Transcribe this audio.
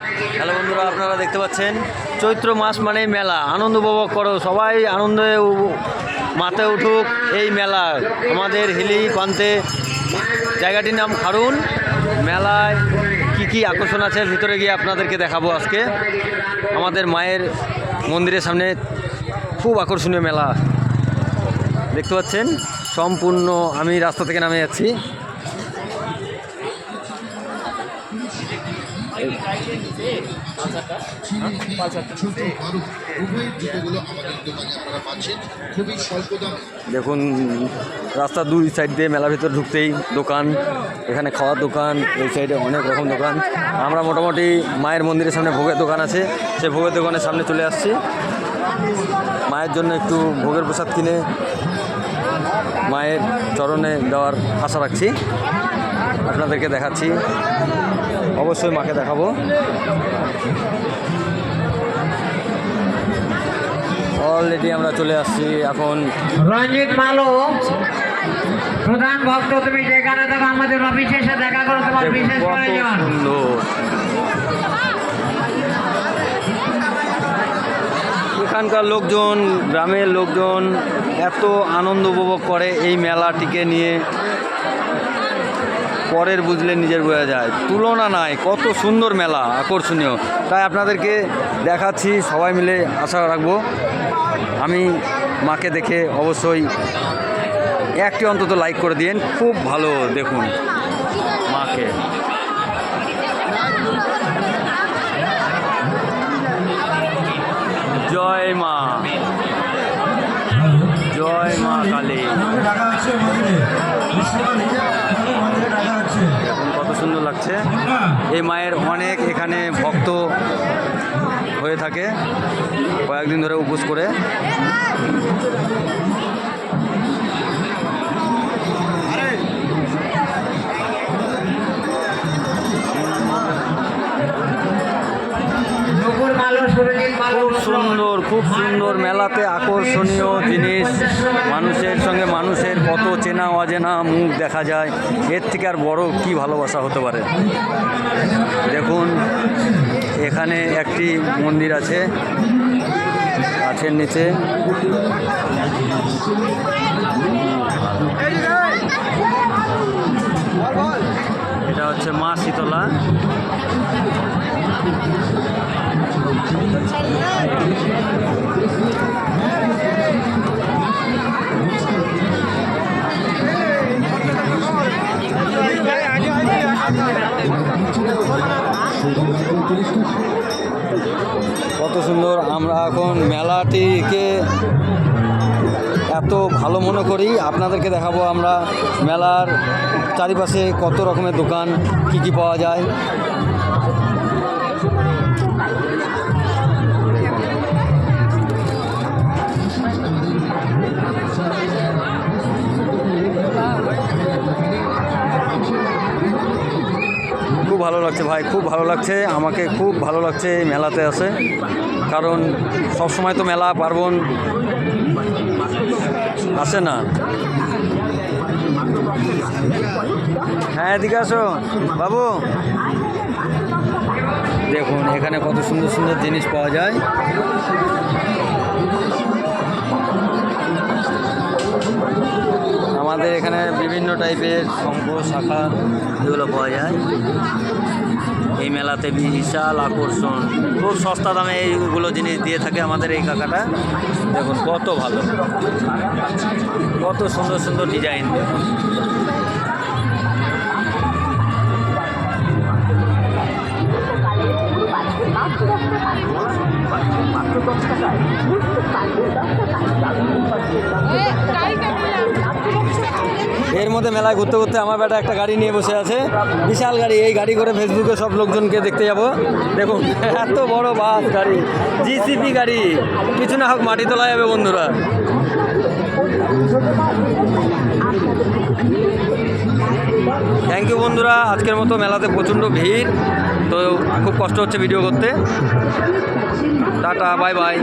Hello বন্ধুরা, আপনারা দেখতে পাচ্ছেন চৈত্র মাস মানে মেলা। আনন্দ উপভোগ করো, সবাই আনন্দে মাতে উঠুক এই মেলা। আমাদের হিলি প্রান্তে জায়গাটির নাম খারুন। মেলায় কি কি আকর্ষণ আছে ভিতরে গিয়ে আপনাদেরকে দেখাবো আজকে। আমাদের মায়ের মন্দিরের সামনে খুব আকর্ষণীয় মেলা। দেখতে পাচ্ছেন, সম্পূর্ণ আমি রাস্তা থেকে নামে যাচ্ছি উভয় জুতোগুলো আমাদের দোকানে আপনারা পাচ্ছেন খুবই স্বল্প দামে দেখুন রাস্তার দুই সাইড দিয়ে মেলার ভিতর ঢুকতেই দোকান, এখানে খাওয়ার দোকান, এই সাইডে অনেক রকম দোকান। আমরা মোটামুটি মায়ের মন্দিরের সামনে ভোগের দোকান আছে, সেই ভোগের দোকানের সামনে চলে আসছি। মায়ের জন্য একটু ভোগের প্রসাদ কিনে মায়ের চরণে দেওয়ার আশা রাখছি। আপনাদেরকে দেখাচ্ছি। অবশ্যই মাকে দেখাবো। অলরেডি আমরা চলে আসছি এখন। রঞ্জিত মালো প্রধান ভক্ত তুমি যেখানে থাকো আমাদের অফিসে এসে দেখা করো তোমার বিশেষ প্রয়োজন। এখানকার লোকজন গ্রামের লোকজন এত আনন্দ উপভোগ করে এই মেলাটিকে নিয়ে। পরের বুঝলে নিজের বোঝা যায়। তুলনা নাই, কত সুন্দর মেলা, আকর্ষণীয়। তাই আপনাদেরকে দেখাচ্ছি, সবাই মিলে আশা রাখব। আমি মাকে দেখে অবশ্যই একটি অন্তত লাইক করে দিন খুব ভালো, দেখুন, মাকে। জয় মা। জয় মা কালী। কত সুন্দর লাগছে। এই মায়ের অনেক এখানে ভক্ত হয়ে থাকে কয়েকদিন ধরে উপোস করে। খুব সুন্দর খুব সুন্দর মেলাতে আকর্ষণীয় জিনিস। মানুষের সঙ্গে মানুষের কত চেনা অজেনা মুখ দেখা যায়। এর থেকে আর বড় কি ভালোবাসা হতে পারে? দেখুন, এখানে একটি মন্দির আছে, গাছের নিচে। এটা হচ্ছে মা শীতলা। কত সুন্দর আমরা এখন মেলাটিকে এত ভালো মনে করি। আপনাদেরকে দেখাবো আমরা মেলার চারিপাশে কত রকমের দোকান, কি কি পাওয়া যায়। খুব ভালো লাগছে ভাই, খুব ভালো লাগছে। আমাকে খুব ভালো লাগছে মেলাতে আসে। কারণ সব সময় তো মেলা পার্বণ আসে না? হ্যাঁ এদিকে আসো। বাবু। দেখুন এখানে কত সুন্দর সুন্দর জিনিস পাওয়া যায়। আমাদের এখানে বিভিন্ন টাইপের শঙ্খ, শাখা এগুলো পাওয়া যায়। এই মেলাতে বিশাল আকর্ষণ। খুব সস্তা দামে এইগুলো জিনিস দিয়ে থাকে আমাদের এই কাকাটা। দেখুন, কত ভালো। কত সুন্দর সুন্দর ডিজাইন দেখুন এর মধ্যে মেলায় ঘুরতে ঘুরতে আমার বেটা একটা গাড়ি নিয়ে বসে আছে। বিশাল গাড়ি, এই গাড়ি করে ফেসবুকে সব লোকজনকে দেখতে যাব। দেখুন, এত বড় বাস গাড়ি জিসিপি গাড়ি। কিছু না হোক, মাটি তোলা যাবে বন্ধুরা। থ্যাংক ইউ বন্ধুরা, আজকের মতো মেলাতে প্রচণ্ড ভিড়, তো খুব কষ্ট হচ্ছে ভিডিও করতে। Tata bye bye